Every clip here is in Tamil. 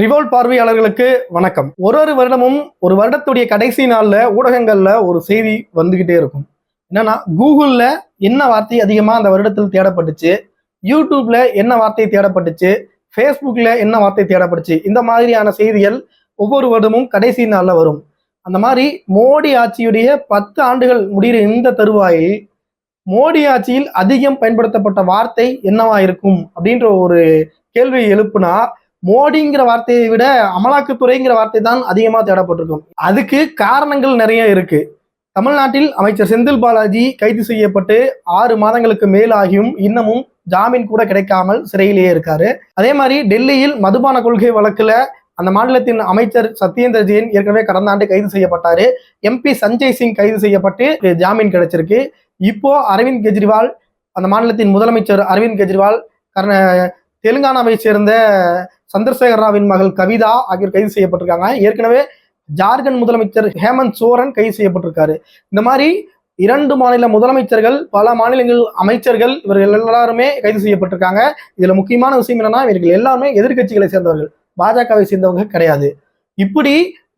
ரிவோல்ட் பார்வையாளர்களுக்கு வணக்கம். ஒரு ஒரு வருடமும் ஒரு வருடத்துடைய கடைசி நாளில் ஊடகங்களில் ஒரு செய்தி வந்துகிட்டே இருக்கும். என்னன்னா கூகுளில் என்ன வார்த்தை அதிகமாக அந்த வருடத்தில் தேடப்பட்டுச்சு யூடியூப்ல என்ன வார்த்தை தேடப்பட்டுச்சு ஃபேஸ்புக்கில் என்ன வார்த்தை தேடப்பட்டுச்சு இந்த மாதிரியான செய்திகள் ஒவ்வொரு வருடமும் கடைசி நாளில் வரும். அந்த மாதிரி மோடி ஆட்சியுடைய பத்து ஆண்டுகள் முடிகிற இந்த தருவாயில் மோடி ஆட்சியில் அதிகம் பயன்படுத்தப்பட்ட வார்த்தை என்னவா இருக்கும் அப்படின்ற ஒரு கேள்வியை எழுப்புனா மோடிங்கிற வார்த்தையை விட அமலாக்கத்துறைங்கிற வார்த்தை தான் அதிகமாக தேடப்பட்டிருக்கும். அதுக்கு காரணங்கள் நிறைய இருக்கு. தமிழ்நாட்டில் அமைச்சர் செந்தில் பாலாஜி கைது செய்யப்பட்டு ஆறு மாதங்களுக்கு மேலாகியும் இன்னமும் ஜாமீன் கூட கிடைக்காமல் சிறையிலேயே இருக்காரு. அதே மாதிரி டெல்லியில் மதுபான கொள்கை வழக்குல அந்த மாநிலத்தின் அமைச்சர் சத்யேந்திர ஜெயின் ஏற்கனவே கடந்த ஆண்டு கைது செய்யப்பட்டாரு. எம்பி சஞ்சய் சிங் கைது செய்யப்பட்டு ஜாமீன் கிடைச்சிருக்கு. இப்போ அரவிந்த் கெஜ்ரிவால் அந்த மாநிலத்தின் முதலமைச்சர் அரவிந்த் கெஜ்ரிவால் கர்ண தெலுங்கானாவை சேர்ந்த சந்திரசேகர ராவின் மகள் கவிதா ஆகியோர் கைது செய்யப்பட்டிருக்காங்க. ஏற்கனவே ஜார்க்கண்ட் முதலமைச்சர் ஹேமந்த் சோரன் கைது செய்யப்பட்டிருக்காரு. இந்த மாதிரி இரண்டு மாநில முதலமைச்சர்கள் பல மாநிலங்கள் அமைச்சர்கள் இவர்கள் எல்லாருமே கைது செய்யப்பட்டிருக்காங்க. இதுல முக்கியமான விஷயம் என்னன்னா இவர்கள் எல்லாருமே எதிர்க்கட்சிகளை சேர்ந்தவர்கள். பாஜகவை சேர்ந்தவங்க கிடையாது. இப்படி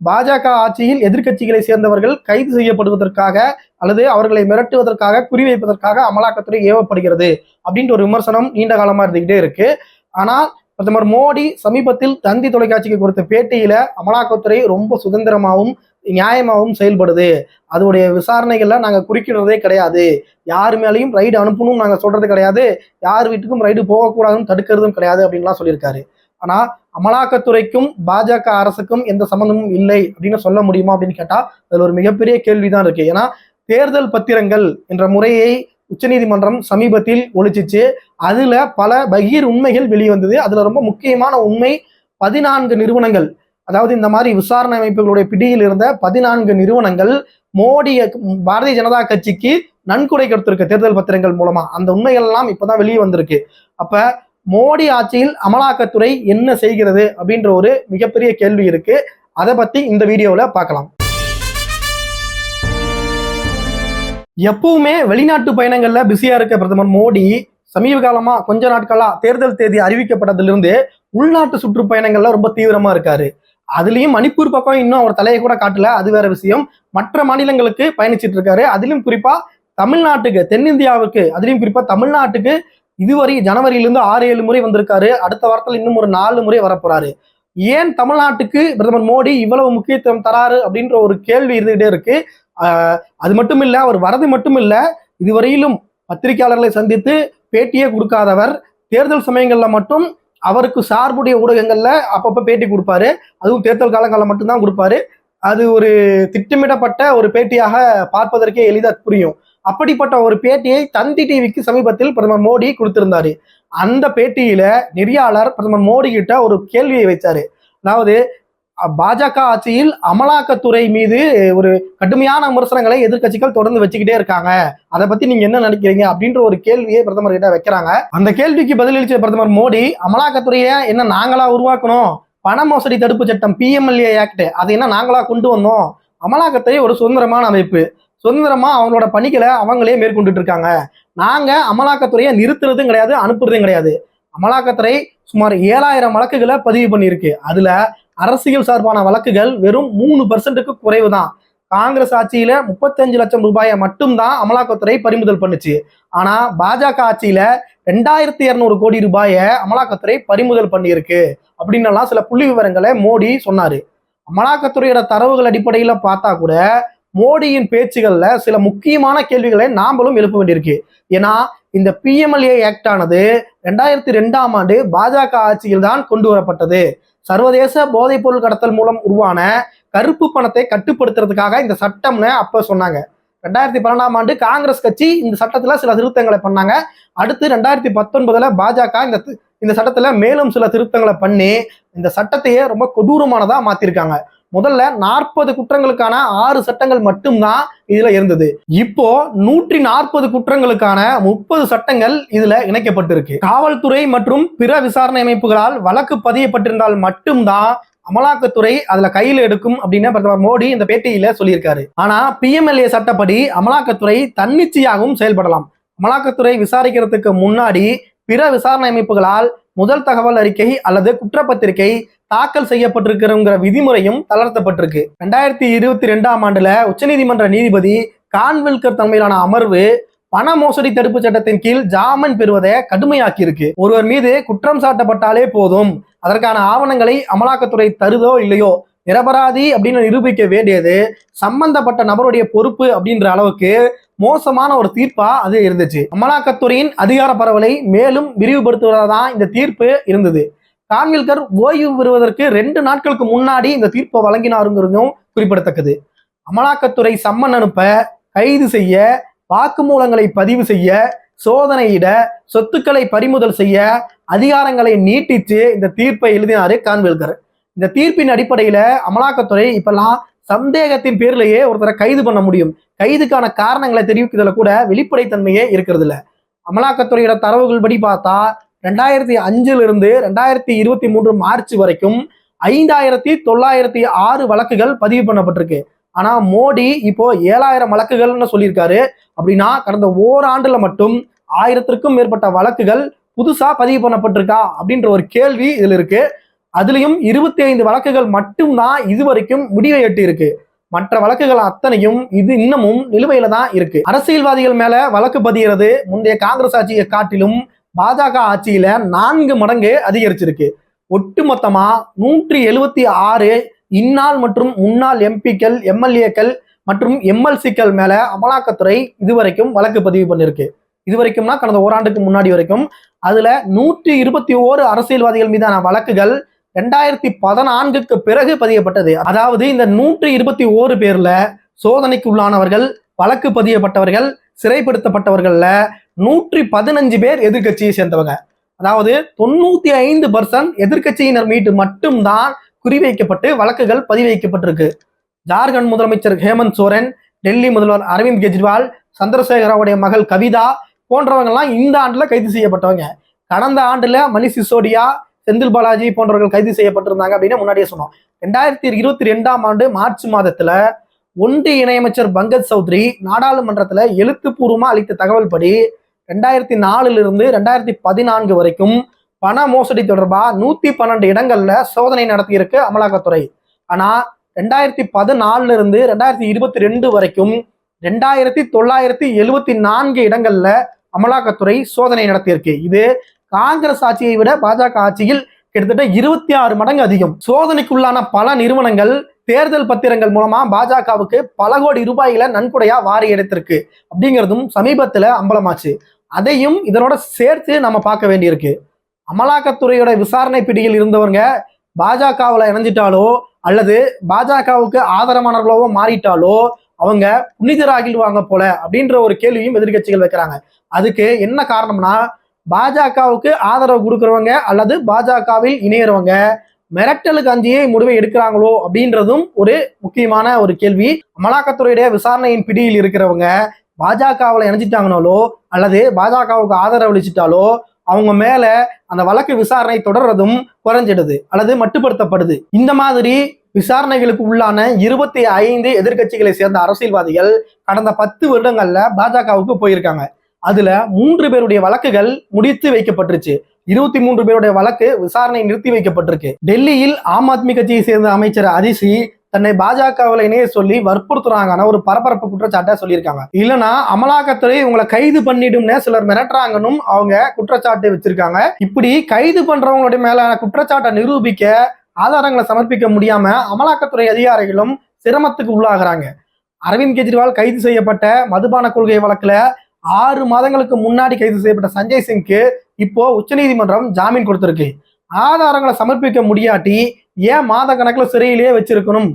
பாஜக ஆட்சியில் எதிர்க்கட்சிகளை சேர்ந்தவர்கள் கைது செய்யப்படுவதற்காக அல்லது அவர்களை மிரட்டுவதற்காக குறிவைப்பதற்காக அமலாக்கத்துறை ஏவப்படுகிறது. அப்படின்ற ஒரு விமர்சனம் நீண்ட காலமா இருந்துகிட்டே இருக்கு. ஆனால் பிரதமர் மோடி சமீபத்தில் தந்தி தொலைக்காட்சிக்கு கொடுத்த பேட்டியில அமலாக்கத்துறை ரொம்ப சுதந்திரமாகவும் நியாயமாகவும் செயல்படுது. அதோடைய விசாரணைகள்ல நாங்க குறிக்கிறதே கிடையாது. யார் மேலேயும் ரைடு அனுப்பணும் நாங்க சொல்றது கிடையாது. யார் வீட்டுக்கும் ரைடு போகக்கூடாதுன்னு தடுக்கிறதும் கிடையாது அப்படின்லாம் சொல்லியிருக்காரு. ஆனா அமலாக்கத்துறைக்கும் பாஜக அரசுக்கும் எந்த சம்பந்தமும் இல்லை அப்படின்னு சொல்ல முடியுமா அப்படின்னு கேட்டா அதுல ஒரு மிகப்பெரிய கேள்விதான் இருக்கு. ஏன்னா தேர்தல் பத்திரங்கள் என்ற முறையை உச்சநீதிமன்றம் சமீபத்தில் ஒழிச்சிச்சு. அதுல பல பகீர் உண்மைகள் வெளிவந்தது. அதுல ரொம்ப முக்கியமான உண்மை பதினான்கு நிறுவனங்கள். அதாவது இந்த மாதிரி விசாரணை அமைப்புகளுடைய பிடியில் இருந்த பதினான்கு நிறுவனங்கள் மோடிய பாரதிய ஜனதா கட்சிக்கு நன்கொடை கொடுத்திருக்கு தேர்தல் பத்திரங்கள் மூலமா. அந்த உண்மைகள் எல்லாம் இப்பதான் வெளியே வந்திருக்கு. அப்ப மோடி ஆட்சியில் அமலாக்கத்துறை என்ன செய்கிறது அப்படின்ற ஒரு மிகப்பெரிய கேள்வி இருக்கு. அதை பத்தி இந்த வீடியோவில் பார்க்கலாம். எப்பவுமே வெளிநாட்டு பயணங்கள்ல பிஸியா இருக்க பிரதமர் மோடி சமீப காலமா கொஞ்ச நாட்களா தேர்தல் தேதி அறிவிக்கப்பட்டதிலிருந்து உள்நாட்டு சுற்றுப்பயணங்கள்ல ரொம்ப தீவிரமா இருக்காரு. அதுலயும் மணிப்பூர் பக்கம் இன்னும் அவர் தலையை கூட காட்டல அது வேற விஷயம். மற்ற மாநிலங்களுக்கு பயணிச்சிட்டு இருக்காரு. அதிலும் குறிப்பா தமிழ்நாட்டுக்கு தென்னிந்தியாவுக்கு அதுலயும் குறிப்பா தமிழ்நாட்டுக்கு இதுவரை ஜனவரியிலிருந்து ஆறு ஏழு முறை வந்திருக்காரு. அடுத்த வாரத்தில் இன்னும் ஒரு நாலு முறை வரப்போறாரு. ஏன் தமிழ்நாட்டுக்கு பிரதமர் மோடி இவ்வளவு முக்கியத்துவம் தராரு அப்படின்ற ஒரு கேள்வி இருந்துகிட்டே இருக்கு. அது மட்டும் இல்லை அவர் வரது மட்டும் இல்லை இதுவரையிலும் பத்திரிகையாளர்களை சந்தித்து பேட்டியே கொடுக்காதவர். தேர்தல் சமயங்களில் மட்டும் அவருக்கு சார்புடைய ஊடகங்களில் அப்பப்போ பேட்டி கொடுப்பாரு. அதுவும் தேர்தல் காலங்களில் மட்டும்தான் கொடுப்பாரு. அது ஒரு திட்டமிடப்பட்ட ஒரு பேட்டியாக பார்ப்பதற்கே எளிதாக புரியும். அப்படிப்பட்ட ஒரு பேட்டியை தந்தி டிவிக்கு சமீபத்தில் பிரதமர் மோடி கொடுத்திருந்தாரு. அந்த பேட்டியில நெறியாளர் பிரதமர் மோடி கிட்ட ஒரு கேள்வியை வைச்சாரு. அதாவது பாஜக ஆட்சியில் அமலாக்கத்துறை மீது ஒரு கடுமையான விமர்சனங்களை எதிர்க்கட்சிகள் தொடர்ந்து வச்சுக்கிட்டே இருக்காங்க. அதை பத்தி நீங்க என்ன நினைக்கிறீங்க? அப்படின்ற ஒரு கேள்வியை பிரதமர் கிட்ட வைக்கிறாங்க. அந்த கேள்விக்கு பதிலளிச்ச பிரதமர் மோடி அமலாக்கத்துறையை என்ன நாங்களா உருவாக்கணும்? பண மோசடி தடுப்பு சட்டம் பிஎம்எல்ஏ ஆக்ட் அதை என்ன நாங்களா கொண்டு வந்தோம்? அமலாக்கத்தை ஒரு சுதந்திரமான அமைப்பு. சுதந்திரமா அவங்களோட பணிகளை அவங்களே மேற்கொண்டுட்டு இருக்காங்க. நாங்க அமலாக்கத்துறையை நிறுத்துறதும் கிடையாது அனுப்புறதும் கிடையாது. அமலாக்கத்துறை சுமார் ஏழாயிரம் வழக்குகளை பதிவு பண்ணியிருக்கு. அதுல அரசியல் சார்பான வழக்குகள் வெறும் மூணு பர்சன்ட்டுக்கு குறைவு தான் காங்கிரஸ் ஆட்சியில முப்பத்தஞ்சு லட்சம் ரூபாயை மட்டும்தான் அமலாக்கத்துறை பறிமுதல் பண்ணுச்சு. ஆனா பாஜக ஆட்சியில ரெண்டாயிரத்தி இருநூறு கோடி ரூபாயை அமலாக்கத்துறை பறிமுதல் பண்ணியிருக்கு அப்படின்னு எல்லாம் சில புள்ளி விவரங்களை மோடி சொன்னாரு. அமலாக்கத்துறையோட தரவுகள் அடிப்படையில பார்த்தா கூட மோடியின் பேச்சுகள்ல சில முக்கியமான கேள்விகளை நாமளும் எழுப்ப வேண்டியிருக்கு. ஏன்னா இந்த பிஎம்எல்ஏ ஆக்ட் ஆனது ரெண்டாயிரத்தி ரெண்டாம் ஆண்டு பாஜக ஆட்சியில் தான் கொண்டு வரப்பட்டது. சர்வதேச போதைப் பொருள் கடத்தல் மூலம் உருவான கருப்பு பணத்தை கட்டுப்படுத்துறதுக்காக இந்த சட்டம்னு அப்ப சொன்னாங்க. ரெண்டாயிரத்தி பன்னெண்டாம் ஆண்டு காங்கிரஸ் கட்சி இந்த சட்டத்துல சில திருத்தங்களை பண்ணாங்க. அடுத்து ரெண்டாயிரத்தி பத்தொன்பதுல பாஜக இந்த இந்த சட்டத்துல மேலும் சில திருத்தங்களை பண்ணி இந்த சட்டத்தையே ரொம்ப கொடூரமானதா மாத்திருக்காங்க. முதல்ல நாற்பது குற்றங்களுக்கான ஆறு சட்டங்கள் மட்டும்தான் இதுல இருந்தது. இப்போ நூற்றி நாற்பது குற்றங்களுக்கான முப்பது சட்டங்கள் இதுல இணைக்கப்பட்டிருக்கு. காவல்துறை மற்றும் பிற விசாரணை அமைப்புகளால் வழக்கு பதியப்பட்டிருந்தால் மட்டும்தான் அமலாக்கத்துறை அதுல கையில எடுக்கும் அப்படின்னு பிரதமர் மோடி இந்த பேட்டியில சொல்லியிருக்காரு. ஆனா பிஎம்எல்ஏ சட்டப்படி அமலாக்கத்துறை தன்னிச்சையாகவும் செயல்படலாம். அமலாக்கத்துறை விசாரிக்கிறதுக்கு முன்னாடி பிற விசாரணை அமைப்புகளால் முதல் தகவல் அறிக்கை அல்லது குற்றப்பத்திரிகை தாக்கல் செய்யப்பட்டிருக்கிறங்கிற விதிமுறையும் தளர்த்தப்பட்டிருக்கு. ரெண்டாயிரத்தி இருபத்தி ரெண்டாம் ஆண்டுல உச்சநீதிமன்ற நீதிபதி கான்வில்கர் தலைமையிலான அமர்வு பண மோசடி தடுப்பு சட்டத்தின் கீழ் ஜாமீன் பெறுவதை கடுமையாக்கி இருக்கு ஒருவர் மீது குற்றம் சாட்டப்பட்டாலே போதும். அதற்கான ஆவணங்களை அமலாக்கத்துறை தருதோ இல்லையோ நிரபராதி அப்படின்னு நிரூபிக்க வேண்டியது சம்பந்தப்பட்ட நபருடைய பொறுப்பு அப்படின்ற அளவுக்கு மோசமான ஒரு தீர்ப்பா அது இருந்துச்சு. அமலாக்கத்துறையின் அதிகார பரவலை மேலும் விரிவுபடுத்துவதான் இந்த தீர்ப்பு இருந்தது. கான்வில்கர் ஓய்வு பெறுவதற்கு ரெண்டு நாட்களுக்கு முன்னாடி இந்த தீர்ப்பை வழங்கினாருங்கிறதும் குறிப்பிடத்தக்கது. அமலாக்கத்துறை சம்மன் அனுப்ப கைது செய்ய வாக்குமூலங்களை பதிவு செய்ய சோதனையிட சொத்துக்களை பறிமுதல் செய்ய அதிகாரங்களை நீட்டித்து இந்த தீர்ப்பை எழுதினாரு கான்வில்கர். இந்த தீர்ப்பின் அடிப்படையில அமலாக்கத்துறை இப்பெல்லாம் சந்தேகத்தின் பேர்லயே ஒருத்தரை கைது பண்ண முடியும். கைதுக்கான காரணங்களை தெரிவிக்கிறதுல கூட வெளிப்படைத்தன்மையே இருக்கிறது இல்ல அமலாக்கத்துறையோட தரவுகள் படி பார்த்தா ரெண்டாயிரத்தி அஞ்சுல இருந்து ரெண்டாயிரத்தி இருபத்தி மூன்று மார்ச் வரைக்கும் ஐந்தாயிரத்தி தொள்ளாயிரத்தி ஆறு வழக்குகள் பதிவு பண்ணப்பட்டிருக்கு. ஆனா மோடி இப்போ ஏழாயிரம் வழக்குகள்னு சொல்லியிருக்காரு. அப்படின்னா கடந்த ஓராண்டுல மட்டும் ஆயிரத்திற்கும் மேற்பட்ட வழக்குகள் புதுசா பதிவு பண்ணப்பட்டிருக்கா அப்படின்ற ஒரு கேள்வி இதுல இருக்கு. அதுலயும் இருபத்தி ஐந்து வழக்குகள் மட்டும்தான் இதுவரைக்கும் முடிவை எட்டி இருக்கு மற்ற வழக்குகள் அத்தனையும் இது இன்னமும் நிலுவையில தான் இருக்கு. அரசியல்வாதிகள் மேல வழக்கு பதிகிறது முந்தைய காங்கிரஸ் ஆட்சியை காட்டிலும் பாஜக ஆட்சியில நான்கு மடங்கு அதிகரிச்சிருக்கு. ஒட்டுமொத்தமா நூற்றி எழுபத்தி ஆறு இந்நாள் மற்றும் முன்னாள் எம்பிக்கள் எம்எல்ஏக்கள் மற்றும் எம்எல்சிக்கள் மேல அமலாக்கத்துறை இதுவரைக்கும் வழக்கு பதிவு பண்ணிருக்கு. இது வரைக்கும்னா கடந்த ஓராண்டுக்கு முன்னாடி வரைக்கும் அதுல நூற்றி இருபத்தி ஓரு அரசியல்வாதிகள் மீதான வழக்குகள் ரெண்டாயிரத்தி பதினான்குக்கு பிறகு பதியப்பட்டது. அதாவது இந்த நூற்றி இருபத்தி ஓரு பேர்ல சோதனைக்கு உள்ளானவர்கள் வழக்கு பதியப்பட்டவர்கள் சிறைப்படுத்தப்பட்டவர்கள்ல நூற்றி பதினஞ்சு பேர் எதிர்க்கட்சியை சேர்ந்தவங்க. அதாவது தொண்ணூத்தி ஐந்து பர்சன்ட் எதிர்க்கட்சியினர் மீது மட்டும்தான் குறிவைக்கப்பட்டு வழக்குகள் பதிவைக்கப்பட்டிருக்கு. ஜார்க்கண்ட் முதலமைச்சர் ஹேமந்த் சோரன் டெல்லி முதல்வர் அரவிந்த் கெஜ்ரிவால் சந்திரசேகராவுடைய மகள் கவிதா போன்றவங்கெல்லாம் இந்த ஆண்டுல கைது செய்யப்பட்டவங்க. கடந்த ஆண்டுல மணி சிசோடியா செந்தில் பாலாஜி போன்றவர்கள் கைது செய்யப்பட்டிருந்தாங்க அப்படின்னு முன்னாடியே சொன்னோம். ரெண்டாயிரத்தி இருபத்தி ரெண்டாம் ஆண்டு மார்ச் மாதத்துல ஒன்றிய இணையமைச்சர் பங்கஜ் சௌத்ரி நாடாளுமன்றத்துல எழுத்துப்பூர்வமா அளித்த தகவல் படி ரெண்டாயிரத்தி நாலுல இருந்து ரெண்டாயிரத்தி பதினான்கு வரைக்கும் பண மோசடி தொடர்பா நூத்தி பன்னெண்டு இடங்கள்ல சோதனை நடத்தியிருக்கு அமலாக்கத்துறை. ஆனா ரெண்டாயிரத்தி பதினாலுல இருந்து ரெண்டாயிரத்தி இருபத்தி ரெண்டு வரைக்கும் ரெண்டாயிரத்தி தொள்ளாயிரத்தி எழுவத்தி நான்கு இடங்கள்ல அமலாக்கத்துறை சோதனை நடத்தியிருக்கு. இது காங்கிரஸ் ஆட்சியை விட பாஜக ஆட்சியில் கிட்டத்தட்ட இருபத்தி ஆறு மடங்கு அதிகம். சோதனைக்குள்ளான பல நிறுவனங்கள் தேர்தல் பத்திரங்கள் மூலமா பாஜகவுக்கு பல கோடி ரூபாய்களை நன்கொடையா வாரி எடுத்திருக்கு. அப்படிங்கிறதும் சமீபத்துல அம்பலமாச்சு. அதையும் இதனோட சேர்த்து நம்ம பார்க்க வேண்டியிருக்கு. அமலாக்கத்துறையோட விசாரணை பிடியில் இருந்தவங்க பாஜகவில் இணைஞ்சிட்டாலோ அல்லது பாஜகவுக்கு ஆதரவானவர்களாவோ மாறிட்டாலோ அவங்க புனிதராகிடுவாங்க போல அப்படின்ற ஒரு கேள்வியும் எதிர்க்கட்சிகள் வைக்கிறாங்க. அதுக்கு என்ன காரணம்னா பாஜகவுக்கு ஆதரவு கொடுக்குறவங்க அல்லது பாஜகவில் இணையிறவங்க மிரட்டலுக்கு அஞ்சியே முடிவை எடுக்கிறாங்களோ அப்படின்றதும் ஒரு முக்கியமான ஒரு கேள்வி. அமலாக்கத்துறையுடைய விசாரணையின் பிடியில் இருக்கிறவங்க பாஜகவில் இணைஞ்சிட்டாங்கனாலோ அல்லது பாஜகவுக்கு ஆதரவு அளிச்சிட்டாலோ அவங்க மேல அந்த வழக்கு விசாரணை தொடர்றதும் குறைஞ்சிடுது அல்லது மட்டுப்படுத்தப்படுது. இந்த மாதிரி விசாரணைகளுக்கு உள்ளான இருபத்தி ஐந்து எதிர்க்கட்சிகளை சேர்ந்த அரசியல்வாதிகள் கடந்த பத்து வருடங்கள்ல பாஜகவுக்கு போயிருக்காங்க. அதுல மூன்று பேருடைய வழக்குகள் முடித்து வைக்கப்பட்டுருச்சு. இருபத்தி மூன்று பேருடைய வழக்கு விசாரணை நிறுத்தி வைக்கப்பட்டிருக்கு. டெல்லியில் ஆம் ஆத்மி கட்சியை சேர்ந்த அமைச்சர் அதிசி தன்னை பாஜகவில் இணைய சொல்லி வற்புறுத்துறாங்கன்னு ஒரு பரபரப்பு குற்றச்சாட்டை சொல்லியிருக்காங்க. இல்லைன்னா அமலாக்கத்துறை இவங்களை கைது பண்ணிடும்னு சிலர் மிரட்டுறாங்கன்னு அவங்க குற்றச்சாட்டு வச்சிருக்காங்க. இப்படி கைது பண்றவங்களுடைய மேலான குற்றச்சாட்டை நிரூபிக்க ஆதாரங்களை சமர்ப்பிக்க முடியாம அமலாக்கத்துறை அதிகாரிகளும் சிரமத்துக்கு உள்ளாகிறாங்க. அரவிந்த் கெஜ்ரிவால் கைது செய்யப்பட்ட மதுபான கொள்கை வழக்குல ஆறு மாதங்களுக்கு முன்னாடி கைது செய்யப்பட்ட சஞ்சய் சிங்க்கு இப்போ உச்சநீதிமன்றம் ஜாமீன் கொடுத்திருக்கு. ஆதாரங்களை சமர்ப்பிக்க முடியாட்டி ஏன் மாத கணக்கில் சிறையிலேயே வச்சிருக்கணும்?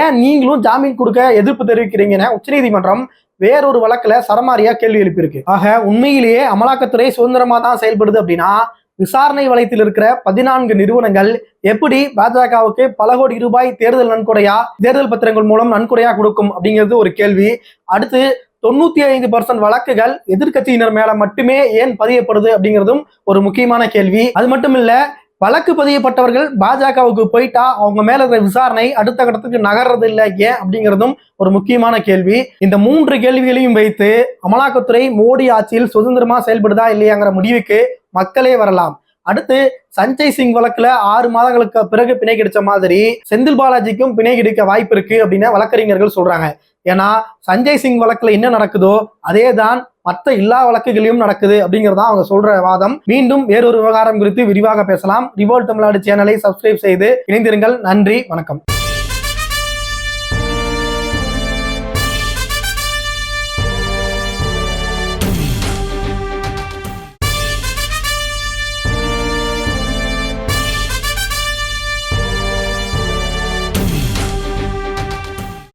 ஏன் நீங்களும் ஜாமீன் கொடுக்க எதிர்ப்பு தெரிவிக்கிறீங்கன்னு உச்சநீதிமன்றம் வேறொரு வழக்குல சரமாரியா கேள்வி எழுப்பியிருக்கு. ஆக உண்மையிலேயே அமலாக்கத்துறை சுதந்திரமா தான் செயல்படுது அப்படின்னா விசாரணை வலயத்தில் இருக்கிற பதினான்கு நிறுவனங்கள் எப்படி பாஜகவுக்கு பல கோடி ரூபாய் தேர்தல் நன்கொடையா தேர்தல் பத்திரங்கள் மூலம் நன்கொடையா கொடுக்கும் அப்படிங்கிறது ஒரு கேள்வி. அடுத்து தொண்ணூத்தி ஐந்து பர்சன்ட் வழக்குகள் எதிர்க்கட்சியினர் மேல மட்டுமே ஏன் பதியப்படுது அப்படிங்கிறதும் ஒரு முக்கியமான கேள்வி. அது மட்டும் இல்ல வழக்கு பதியப்பட்டவர்கள் பாஜகவுக்கு போயிட்டா அவங்க மேல இருக்கிற விசாரணை அடுத்த கட்டத்துக்கு நகர்றது இல்லை ஏன் அப்படிங்கிறதும் ஒரு முக்கியமான கேள்வி. இந்த மூன்று கேள்விகளையும் வைத்து அமலாக்கத்துறை மோடி ஆட்சியில் சுதந்திரமா செயல்படுதா இல்லையாங்கிற முடிவுக்கு மக்களே வரலாம். அடுத்து சஞ்சய் சிங் வழக்குல ஆறு மாதங்களுக்கு பிறகு பிணை கிடைச்ச மாதிரி செந்தில் பாலாஜிக்கும் பிணை கிடைக்க வாய்ப்பு இருக்கு அப்படின்னு வழக்கறிஞர்கள் சொல்றாங்க. ஏன்னா சஞ்சய் சிங் வழக்குல என்ன நடக்குதோ அதே தான் மற்ற எல்லா வழக்குகளிலும் நடக்குது அப்படிங்கறதா அவங்க சொல்ற வாதம். மீண்டும் வேறொரு விவகாரம் குறித்து விரிவாக பேசலாம். ரிவோல் தமிழ்நாடு சேனலை சப்ஸ்கிரைப் செய்து இணைந்திருங்கள். நன்றி வணக்கம்.